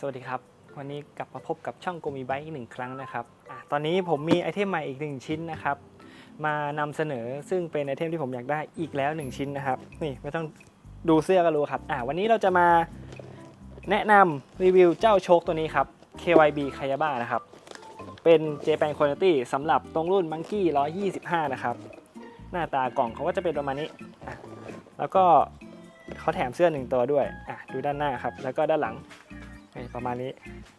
สวัสดีครับ วันนี้กลับมาพบกับช่องโกมีไบค์อีกหนึ่งครั้งนะครับอตอนนี้ผมมีไอเทมใหม่อีกหนึ่งชิ้นนะครับ มานำเสนอซึ่งเป็นไอเทมที่ผมอยากได้อีกแล้วหนึ่งชิ้นนะครับ นี่ไม่ต้องดูเสื้อก็รู้ครับวันนี้เราจะมาแนะนำรีวิวเจ้าโชคตัวนี้ครับ KYB k a y a b a นะครับ เป็น Japan Quality สำหรับตรงรุ่น Monkey 125 นะครับ หน้าตากล่องเขาก็จะเป็นประมาณนี้ แล้วก็เขาแถมเสื้อหนึ่งตัวด้วย อะ ดูด้านหน้าครับ แล้วก็ด้านหลัง ประมาณนี้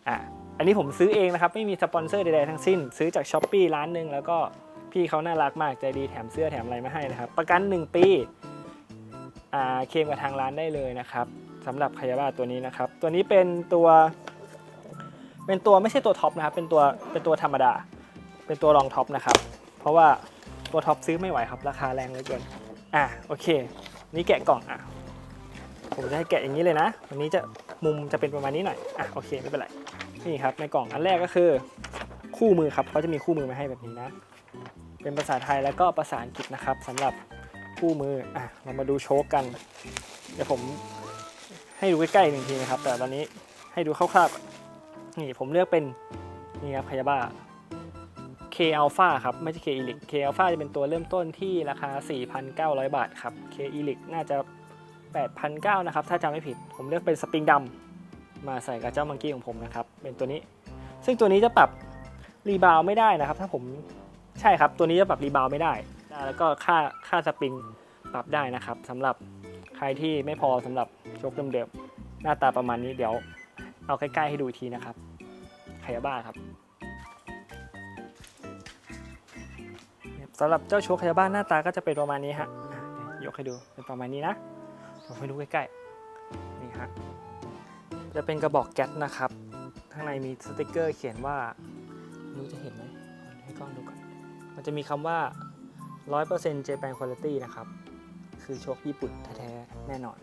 อะอันนี้ผมซื้อเองนะครับ ไม่มีสปอนเซอร์ใดๆทั้งสิ้น ซื้อจาก s h อ p e e ร้านหนึ่งแล้วก็พี่เขาน่ารักมากใจดีแถมเสื้อแถมอะไรมาให้นะครับ ประกัน 1 ปีอ่าเคลมกับทางร้านได้เลยนะครับสำหรับคยาบ้าตัวนี้นะครับ ตัวนี้เป็นตัวเป็นตัวไม่ใช่ตัวท็อปนะครับ เป็นตัวเป็นตัวธรรมดา เป็นตัวรองท็อปนะครับ เพราะว่าตัวท็อปซื้อไม่ไหวครับ ราคาแรงเหลือเกินอะโอเค นี่แกะกล่องอะผมจะให้แกะอย่างนี้เลยนะ วันนี้จะ มุมจะเป็นประมาณนี้หน่อยอะโอเคไม่เป็นไรนี่ครับในกล่องอันแรกก็คือคู่มือครับเขาจะมีคู่มือมาให้แบบนี้นะ เป็นภาษาไทยแล้วก็ภาษาอังกฤษนะครับสำหรับคู่มืออะเรามาดูโชคกัน เดี๋ยวผมให้ดูใกล้ๆหนึ่งทีนะครับ แต่ตอนนี้ให้ดูคร่าวๆนนี่ผมเลือกเป็นนี่ครับพยาบ้า K Alpha ครับ ไม่ใช่ K Elix K Alpha จะเป็นตัวเริ่มต้นที่ราคา 4,900 บาทครับ K Elix น่าจะ 8,900นะครับถ้าจำไม่ผิดผมเลือกเป็นสปริงดำมาใส่กับเจ้ามังกี้ของผมนะครับเป็นตัวนี้ ซึ่งตัวนี้จะปรับรีบาวไม่ได้นะครับ ถ้าผมใช่ครับ ตัวนี้จะปรับรีบาวไม่ได้ แล้วก็ค่าค่าสปริงปรับได้นะครับสำหรับใครที่ไม่พอสำหรับโชคเดิมๆหน้าตาประมาณนี้เดี๋ยวเอาใกล้ๆให้ดูทีนะครับไคยาบ้าครับสำหรับเจ้าโชคคยาบ้านหน้าตาก็จะเป็นประมาณนี้ฮะยกให้ดูเป็นประมาณนี้นะ ผมให้ดูใกล้ๆ นี่ฮะ จะเป็นกระบอกแก๊สนะครับ ข้างในมีสติกเกอร์เขียนว่าไม่รู้จะเห็นไหมให้กล้องดูก่อน มันจะมีคำว่า 100% Japan Quality นะครับ คือโชคญี่ปุ่นแท้ๆ แน่นอน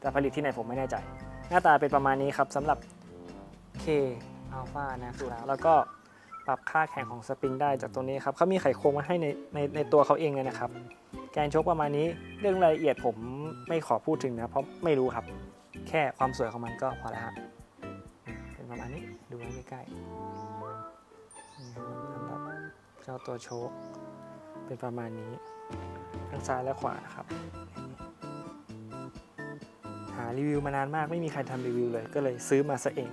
แต่ผลิตที่ไหนผมไม่แน่ใจ หน้าตาเป็นประมาณนี้ครับสำหรับ K Alpha นะครับแล้วก็ปรับค่าแข็งของสปริงได้จากตัวนี้ครับเขามีไขโครงมาให้ในในในตัวเขาเองเลยนะครับ แกนชกประมาณนี้เรื่องรายละเอียดผมไม่ขอพูดถึงนะเพราะไม่รู้ครับ แค่ความสวยของมันก็พอแล้วฮะเป็นประมาณนี้ดูไว้ใกล้ๆสำหรับเจ้าตัวโชคเป็นประมาณนี้ทั้งซ้ายและขวานะครับ หารีวิวมานานมากไม่มีใครทำรีวิวเลย ก็เลยซื้อมาซะเอง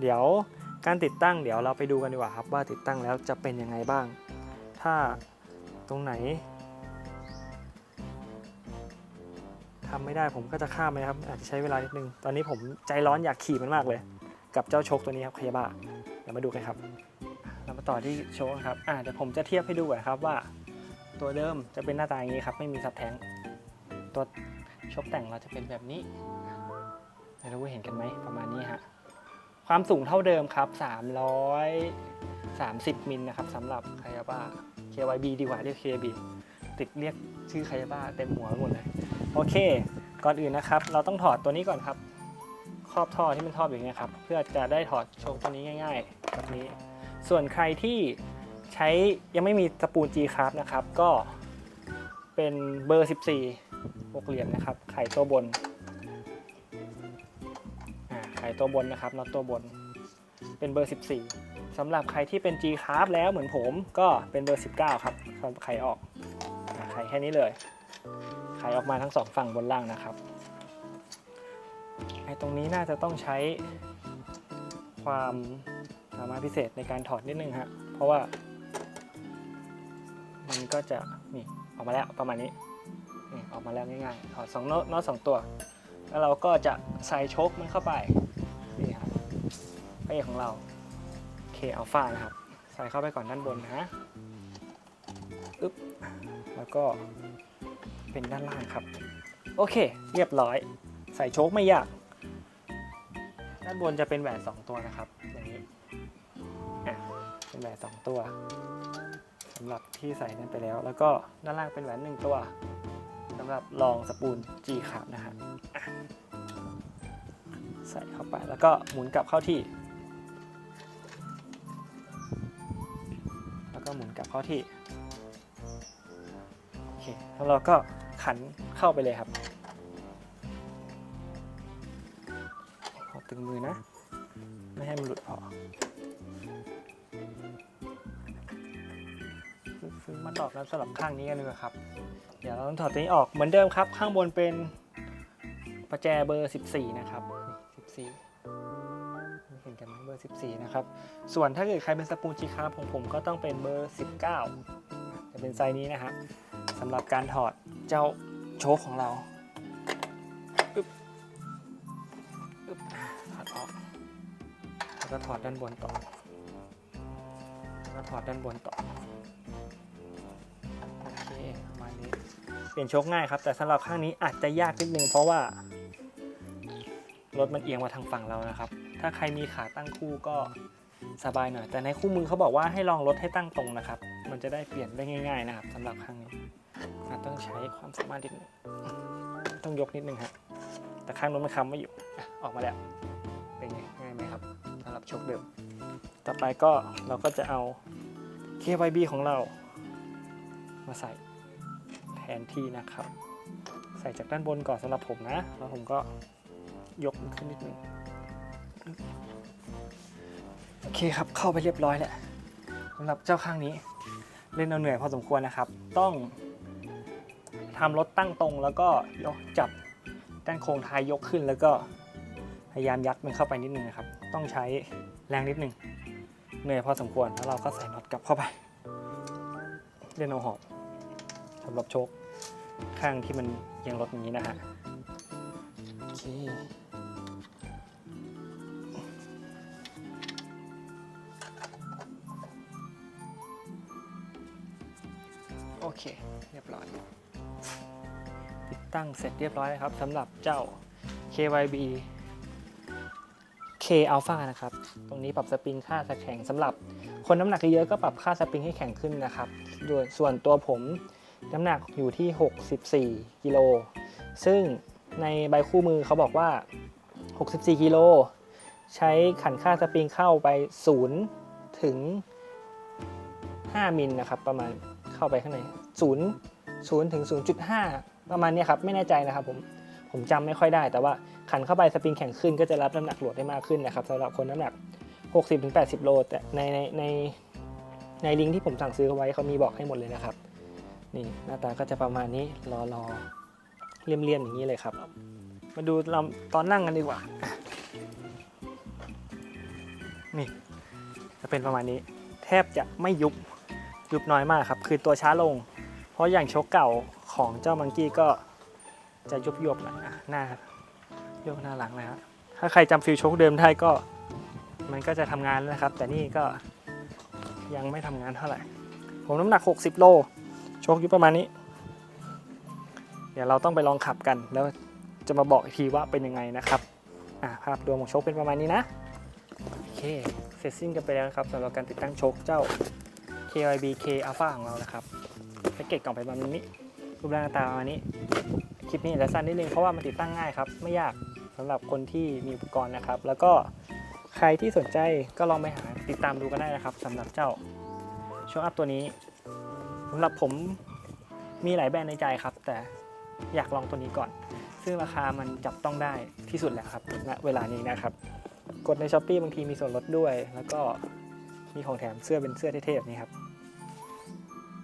เดี๋ยวการติดตั้งเดี๋ยวเราไปดูกันดีกว่าครับว่าติดตั้งแล้วจะเป็นยังไงบ้าง ถ้าตรงไหน ทำไม่ได้ผมก็จะข้ามไปครับ อาจจะใช้เวลานิดนึง ตอนนี้ผมใจร้อนอยากขี่มันมากเลย กับเจ้าโชคตัวนี้ครับคยาบ้าเดี๋ยวมาดูกันครับ เรามาต่อที่โชคครับอ่าเดี๋ยวผมจะเทียบให้ดูก่อนครับว่า ตัวเดิมจะเป็นหน้าตาอย่างนี้ครับไม่มีซับแทงตัวโชคแต่งเราจะเป็นแบบนี้ไม่รู้ว่าเห็นกันไหมประมาณนี้ฮะความสูงเท่าเดิมครับ 330 มิลนะครับสำหรับคายาบ้า KYB ดีกว่าเรียก KYB ติดเรียกชื่อคายาบ้าเต็มหัวหมดเลย โอเค ก่อนอื่นนะครับ เราต้องถอดตัวนี้ก่อนครับ ครอบท่อที่มันท่ออย่างเงี้ยครับ เพื่อจะได้ถอดโชว์ตัวนี้ง่ายๆแบบนี้ ส่วนใครที่ใช้ยังไม่มีสปูล G ครับนะครับ ก็เป็นเบอร์ 14หกเหลี่ยมนะครับ ไข่ตัวบนไข่ตัวบนนะครับน็อตตัวบน เป็นเบอร์ 14สำหรับใครที่เป็น G c a r b แล้วเหมือนผมก็เป็นเบอร์ 19 ครับสำหรับไข่ออกไข่แค่นี้เลย ไขออกมาทั้งสองฝั่งบนล่างนะครับไอ้ตรงนี้น่าจะต้องใช้ความสามารถพิเศษในการถอดนิดนึงฮะเพราะว่า มันก็จะนี่ออกมาแล้วประมาณนี้นี่ออกมาแล้วง่ายๆถอดสองน็อตน็อตสองตัว แล้วเราก็จะใส่โชคมันเข้าไปนี่ครับพระเอกของเรา K Alpha นะครับ ใส่เข้าไปก่อนด้านบนนะอึ๊บแล้วก็ เป็นด้านล่างครับ โอเค เรียบร้อย ใส่โชคไม่ยาก ด้านบนจะเป็นแหวน 2 ตัวนะครับอย่างนี้อะเป็นแหวน 2 ตัวสำหรับที่ใส่นั่นไปแล้ว แล้วก็ด้านล่างเป็นแหวนหนึ่งตัวสำหรับรองสปูล G ขาบนะฮะใส่เข้าไปแล้วก็หมุนกลับเข้าที่ แล้วก็หมุนกลับเข้าที่ โอเคแล้วเราก็ ขันเข้าไปเลยครับเอตึงมือนะ ไม่ให้มันหลุดพอซื้อมาตอกแล้วสลับข้างนี้กันเลยครับ เดี๋ยวเราต้องถอดตัวนี้ออกเหมือนเดิมครับ ข้างบนเป็นประแจเบอร์ 14 นะครับนี่14 เห็นกันไหมเบอร์ 14 นะครับ ส่วนถ้าเกิดใครเป็นสปูนชีคาร์ของผมก็ต้องเป็นเบอร์ 19 จะเป็นไซส์นี้นะฮะ สำหรับการถอดเจ้าโชคของเราอึ๊บอึ๊บถอดออก แล้วก็ถอดด้านบนต่อ แล้วก็ถอดด้านบนต่อ โอเคประมาณนี้ เปลี่ยนโชคง่ายครับ แต่สำหรับข้างนี้อาจจะยากนิดนึงเพราะว่ารถมันเอียงมาทางฝั่งเรานะครับ ถ้าใครมีขาตั้งคู่ก็สบายหน่อย แต่ในคู่มือเขาบอกว่าให้ลองรถให้ตั้งตรงนะครับ มันจะได้เปลี่ยนได้ง่าย ๆ นะครับสำหรับข้างนี้อาจต้องใช้ความสามารถนิดนึงต้องยกนิดนึงฮะแต่ข้างนู้นมันค้ำไม่อยู่ออกมาแล้วเป็นไงง่ายไหมครับสำหรับโชคเดิมต่อไปก็เราก็จะเอา KYB ของเรา มาใส่แทนที่นะครับ ใส่จากด้านบนก่อนสำหรับผมนะ แล้วผมก็ยกขึ้นนิดนึงโอเคครับเข้าไปเรียบร้อยแล้วสำหรับเจ้าข้างนี้ เล่นเอาเหนื่อยพอสมควรนะครับ ต้องทำรถตั้งตรงแล้วก็ยกจับด้านโครงท้ายยกขึ้น แล้วก็พยายามยัดมันเข้าไปนิดนึงนะครับ ต้องใช้แรงนิดนึงเหนื่อยพอสมควรแล้วเราก็ใส่น็อตกลับเข้าไป เล่นเอาหอบสำหรับโชคข้างที่มันยังรถอย่างนี้นะฮะโอเค โอเค เรียบร้อย ติดตั้งเสร็จเรียบร้อยแล้วครับสำหรับเจ้า KYB K Alpha นะครับ ตรงนี้ปรับสปริงค่าสแข็งสำหรับคนน้ำหนักเยอะก็ปรับค่าสปริงให้แข็งขึ้นนะครับโดยส่วนตัวผมน้ำหนักอยู่ที่ 64กิโล ซึ่งในใบคู่มือเขาบอกว่า 64กิโลใช้ขันค่าสปริงเข้าไป 0 ถึง 5 มิลนะครับ ประมาณ เข้าไปข้างใน0 0ถึง 0.5 ประมาณนี้ครับ ไม่แน่ใจนะครับผมผมจำไม่ค่อยได้ แต่ว่าขันเข้าไปสปริงแข็งขึ้นก็จะรับน้ำหนักโหลดได้มากขึ้นนะครับสำหรับคนน้ำหนัก 60-80 โลแต่ในในในในลิงก์ที่ผมสั่งซื้อเอาไว้เขามีบอกให้หมดเลยนะครับนี่หน้าตาก็จะประมาณนี้รอรอเลี่ยมๆอย่างนี้เลยครับ มาดูลำตอนนั่งกันดีกว่า นี่จะเป็นประมาณนี้ แทบจะไม่ยุบ ยุบน้อยมากครับ คือตัวช้าลง เพราะอย่างชคเก่าของเจ้ามังกี้ก็จะยุบยบๆหน่อยนะหน้าโยกหน้าหลังนะครับถ้าใครจำฟิลชคเดิมได้ก็ มันก็จะทำงานแล้วนะครับ แต่นี่ก็ยังไม่ทำงานเท่าไหร่ ผมน้ำหนัก 60 โลชคอยู่ประมาณนี้ เดี๋ยวเราต้องไปลองขับกัน แล้วจะมาบอกอีกทีว่าเป็นยังไงนะครับภาพรวมของชคเป็นประมาณนี้นะ โอเค เสร็จสิ้นกันไปแล้วครับสำหรับการติดตั้งชคเจ้า KYB K Alpha ของเรานะครับแพ็กเกจกล่องไปประมาณนี้รูปร่างหน้าตาประมาณนี้ คลิปนี้อาจจะสั้นนิดนึงเพราะว่ามันติดตั้งง่ายครับ ไม่ยากสำหรับคนที่มีอุปกรณ์นะครับ แล้วก็ใครที่สนใจก็ลองไปหาติดตามดูกันได้นะครับสำหรับเจ้าโชว์อัพตัวนี้สำหรับผมมีหลายแบรนด์ในใจครับ แต่อยากลองตัวนี้ก่อน ซึ่งราคามันจับต้องได้ที่สุดแล้วครับณเวลานี้นะครับ กดในช้อปปีบางทีมีส่วนลดด้วย แล้วก็มีของแถมเสื้อเป็นเสื้อเท่ๆแบบนี้ครับ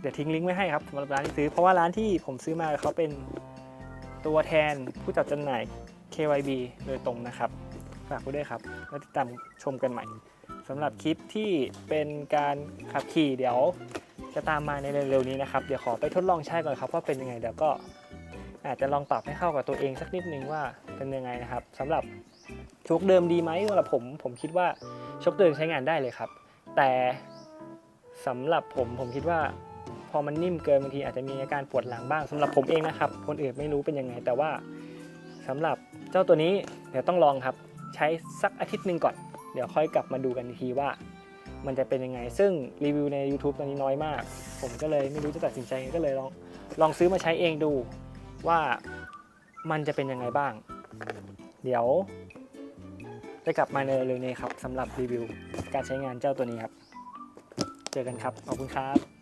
เดี๋ยวทิ้งลิงก์ไว้ให้ครับสำหรับร้านที่ซื้อ เพราะว่าร้านที่ผมซื้อมาเขาเป็นตัวแทนผู้จัดจำหน่าย KYB โดยตรงนะครับ ฝากไว้ด้วยครับ แล้วติดตามชมกันใหม่สำหรับคลิปที่เป็นการขับขี่เดี๋ยวจะตามมาในเร็วๆนี้นะครับ เดี๋ยวขอไปทดลองใช้ก่อนครับว่าเป็นยังไงเดี๋ยวก็อาจจะลองปรับให้เข้ากับตัวเองสักนิดนึงว่าเป็นยังไงนะครับสำหรับชคเดิมดีไหมสำหรับผมผมคิดว่าชคเดิมใช้งานได้เลยครับ แต่สำหรับผมผมคิดว่า พอมันนิ่มเกินบางทีอาจจะมีอาการปวดหลังบ้างสำหรับผมเองนะครับ คนอื่นไม่รู้เป็นยังไง แต่ว่าสำหรับเจ้าตัวนี้เดี๋ยวต้องลองครับ ใช้สักอาทิตย์หนึ่งก่อน เดี๋ยวค่อยกลับมาดูกันอีกทีว่า มันจะเป็นยังไง ซึ่งรีวิวใน YouTube ตอนนี้น้อยมาก ผมก็เลยไม่รู้จะตัดสินใจก็เลยลองลองซื้อมาใช้เองดูว่ามันจะเป็นยังไงบ้าง เดี๋ยวจะกลับมาในเร็วๆนี้ครับสำหรับรีวิวการใช้งานเจ้าตัวนี้ครับ เจอกันครับ ขอบคุณครับ